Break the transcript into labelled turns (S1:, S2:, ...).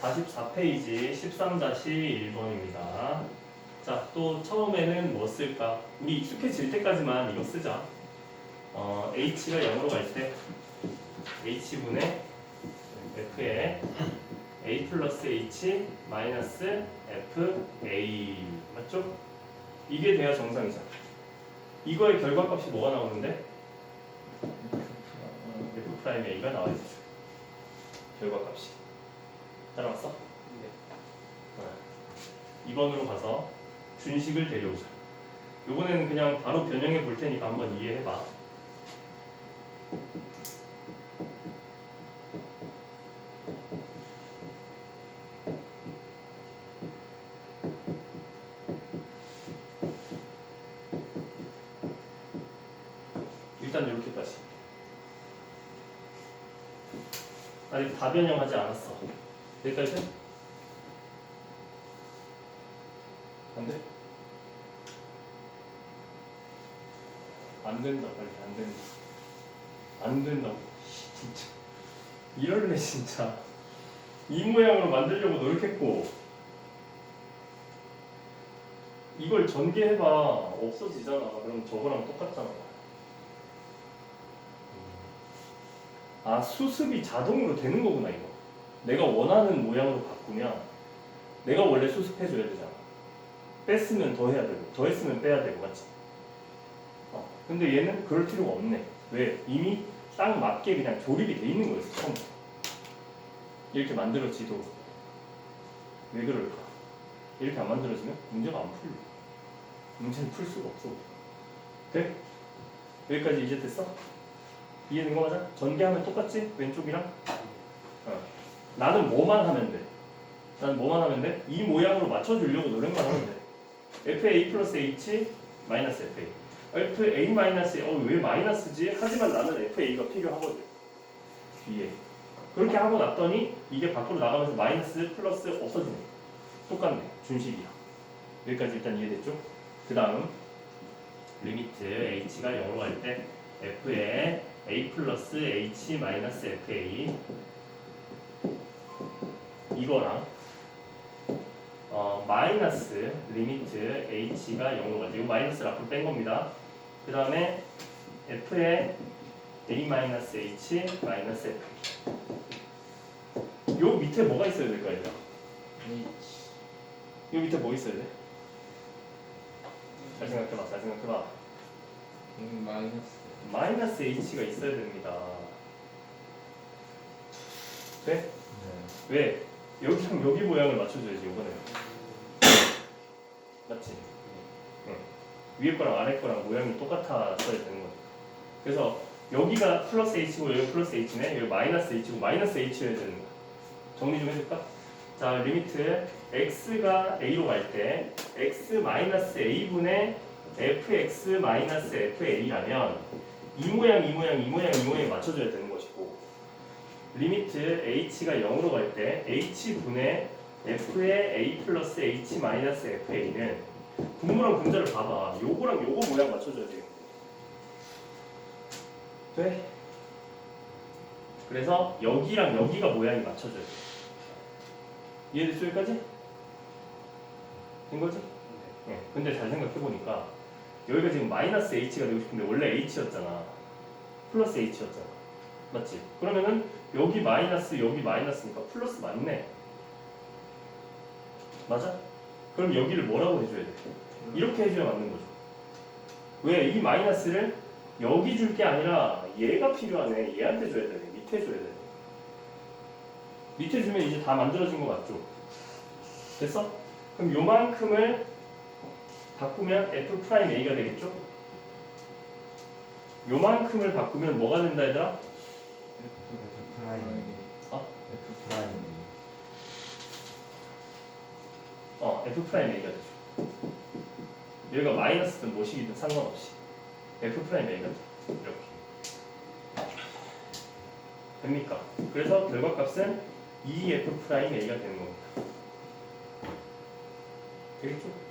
S1: 44페이지 13-1번입니다. 자, 또 처음에는 뭐 쓸까? 우리 익숙해질 때까지만 이거 쓰자. 어, h가 0으로 갈 때 h분의 f에 a 플러스 h 마이너스 fa 맞죠? 이게 돼야 정상이잖아. 이거의 결과값이 뭐가 나오는데? f 프라임 a가 나와야죠. 결과값이. 따라왔어? 네. 2번으로 가서 준식을 데려오자. 요번에는 그냥 바로 변형해 볼 테니까 한번 이해해봐. 일단 이렇게까지. 아직 다 변형하지 않았어. 여기까지? 안 돼? 안 된다 빨리. 안 된다. 안 된다고. 진짜. 이럴래 진짜. 이 모양으로 만들려고 노력했고. 이걸 전개해봐. 없어지잖아. 그럼 저거랑 똑같잖아. 아 수습이 자동으로 되는 거구나 이거 내가 원하는 모양으로 바꾸면 내가 원래 수습해줘야 되잖아 뺐으면 더 해야 되고 더 했으면 빼야 되고 맞지? 어, 근데 얘는 그럴 필요가 없네 왜? 이미 딱 맞게 그냥 조립이 돼 있는 거였어 처음부터 이렇게 만들어지도 왜 그럴까? 이렇게 안 만들어지면 문제가 안 풀려 문제는 풀 수가 없어 돼? 여기까지 이제 됐어? 이해된 거 맞아? 전개하면 똑같지? 왼쪽이랑? 어. 나는 뭐만 하면 돼? 나는 뭐만 하면 돼? 이 모양으로 맞춰주려고 노력만 하면 돼. FA 플러스 H 마이너스 FA FA 마이너스 어 왜 마이너스지? 하지만 나는 FA가 필요하거든. 뒤에. 그렇게 하고 났더니 이게 밖으로 나가면서 마이너스 플러스 없어지네. 똑같네. 준식이야. 여기까지 일단 이해됐죠? 그 다음 리미트 H가 0으로 갈 때 F에 A 플러스 H 마이너스 FA 이거랑 어, 마이너스 리미트 h가 0으로 가죠. 이거 마이너스를 앞으로 뺀 겁니다. 그 다음에 f의 a 마이너스 h 마이너스 f. 요 밑에 뭐가 있어야 될까 얘들아? 요 밑에 뭐 있어야 돼? 잘 생각해봐. 잘 생각해봐.
S2: 음, 마이너스
S1: 마이너스 h가 있어야 됩니다. 돼? 왜? 여기랑 여기 모양을 맞춰줘야지 이번에. 맞지? 응. 위에 거랑 아래 거랑 모양이 똑같아야 되는 거야. 그래서 여기가 플러스 h고 여기 플러스 h네. 여기 마이너스 h고 마이너스 h여야 되는 거야. 정리 좀 해줄까? 자 리미트 x가 a로 갈 때 x 마이너스 a 분의 fx 마이너스 fa라면 이 모양 이 모양 이 모양 이 모양에 맞춰줘야 되는 것이고 리미트 h가 0으로 갈 때 h 분의 f의 a 플러스 h 마이너스 fa는 분모랑 분자를 봐봐. 요거랑 요거 모양 맞춰줘야 돼요. 돼? 그래서 여기랑 여기가 모양이 맞춰져야 돼. 이해됐죠 여기까지? 된 거지? 네. 근데 잘 생각해 보니까 여기가 지금 마이너스 h가 되고 싶은데 원래 h였잖아. 플러스 h였잖아. 맞지? 그러면은 여기 마이너스 여기 마이너스니까 플러스 맞네. 맞아? 그럼 여기를 뭐라고 해줘야 돼? 이렇게 해줘야 맞는 거죠. 왜? 이 마이너스를 여기 줄 게 아니라 얘가 필요하네. 얘한테 줘야 되네. 밑에 줘야 되네. 밑에 주면 이제 다 만들어진 거 맞죠? 됐어? 그럼 요만큼을 바꾸면 f 프라임 a가 되겠죠? 요만큼을 바꾸면 뭐가 된다 얘들아?
S3: F 프라임
S1: 어?
S3: F 프라임
S1: 어, f 프라임 a가 되죠. 여기가 마이너스든 뭐식이든 상관없이 f 프라임 a가 돼. 이렇게. 됩니까? 그래서 결과값은 2f 프라임 a가 되는 겁니다. 되겠죠?